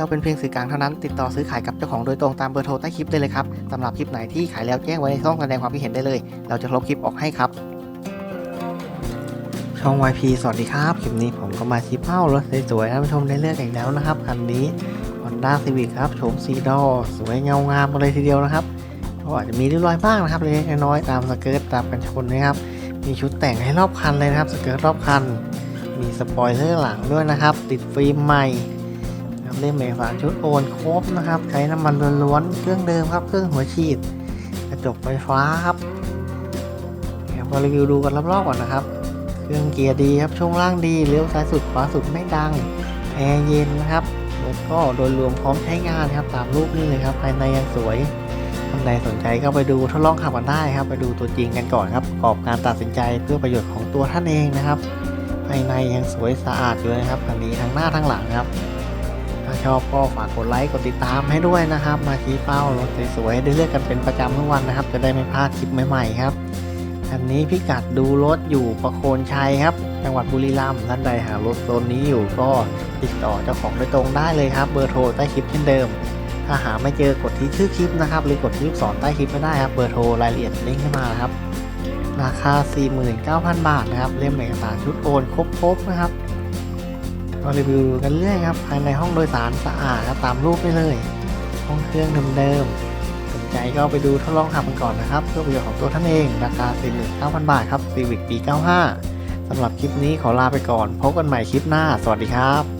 เราเป็นเพียงสื่อกลางเท่านั้น ติดต่อซื้อขายกับเจ้าของโดยตรงตามเบอร์โทรใต้คลิปได้เลยครับสำหรับคลิปไหนที่ขายแล้วแจ้งไว้ในช่องแสดงความคิดเห็นได้เลย เราจะลบคลิปออกให้ครับ ช่อง YP สวัสดีครับ คลิปนี้ผมก็มาชี้เป้ารถสวยๆท่านผู้ชมได้เลือกอีกแล้วนะครับคันนี้ Honda Civic ครับโฉมซีดอสวยเงางามเลยทีเดียวนะครับก็อาจจะมีริ้วรอยบ้างนะครับเล็กๆน้อยๆตามสเกิร์ตตามกันชนนะครับมีชุดแต่งให้รอบคันเลยนะครับสเกิร์ตรอบคัน มีสปอยเลอร์หลังด้วยนะครับ ติดฟิล์มใหม่ ครับเล่มเอกสารชุดโอนครบนะครับ ใช้น้ำมันล้วนๆเครื่องเดิมครับ เครื่องหัวฉีด กระจกไฟฟ้าครับเดี๋ยวมารีวิวดูกันรอบๆก่อนนะครับ เครื่องเกียร์ดีครับช่วงล่างดีเลี้ยวซ้ายสุดขวาสุดไม่ดังแอร์เย็นนะครับรถก็โดยรวมพร้อมใช้งานครับตามรูปนี่เลยครับภายในยังสวยท่านใดสนใจก็ไปดูทดลองขับกันได้ครับ ไปดูตัวจริงกันก่อนครับประกอบการตัดสินใจเพื่อประโยชน์ของตัวท่านเองนะครับภายในยังสวยสะอาดอยู่เลยครับคันนี้ทั้งหน้าทั้งหลังครับ ถ้าชอบก็ฝากกดไลค์กดติดตามให้ด้วยนะครับ มาชี้เป้ารถสวยๆได้เลือกกันเป็นประจำทุกวันนะครับ จะได้ไม่พลาดคลิปใหม่ๆครับคันนี้พิกัดดูรถอยู่ประโคนชัยครับ จังหวัดบุรีรัมย์ท่านใดหารถโซนนี้อยู่ก็ติดต่อเจ้าของโดยตรงได้เลยครับ เบอร์โทรใต้คลิปเช่นเดิม ถ้าหาไม่เจอกดที่ชื่อคลิปนะครับหรือกดที่ลูกศรใต้คลิปไม่ได้ครับเบอร์โทรรายละเอียดลิงก์ขึ้นมาครับราคา 49,000 บาทนะครับเล่มเอกสารชุดโอนครบๆนะครับ ก็รีวิวกันเรื่อยครับ ภายในห้องโดยสารสะอาดครับตามรูปได้เลย ห้องเครื่องเดิมๆสนใจก็ไปดูทดลองขับกันก่อนนะครับ เพื่อประโยชน์ของตัวท่านเอง ราคา 49,000 บาทครับ Civic ปี 95สำหรับคลิปนี้ขอลาไปก่อน พบกันใหม่คลิปหน้า สวัสดีครับ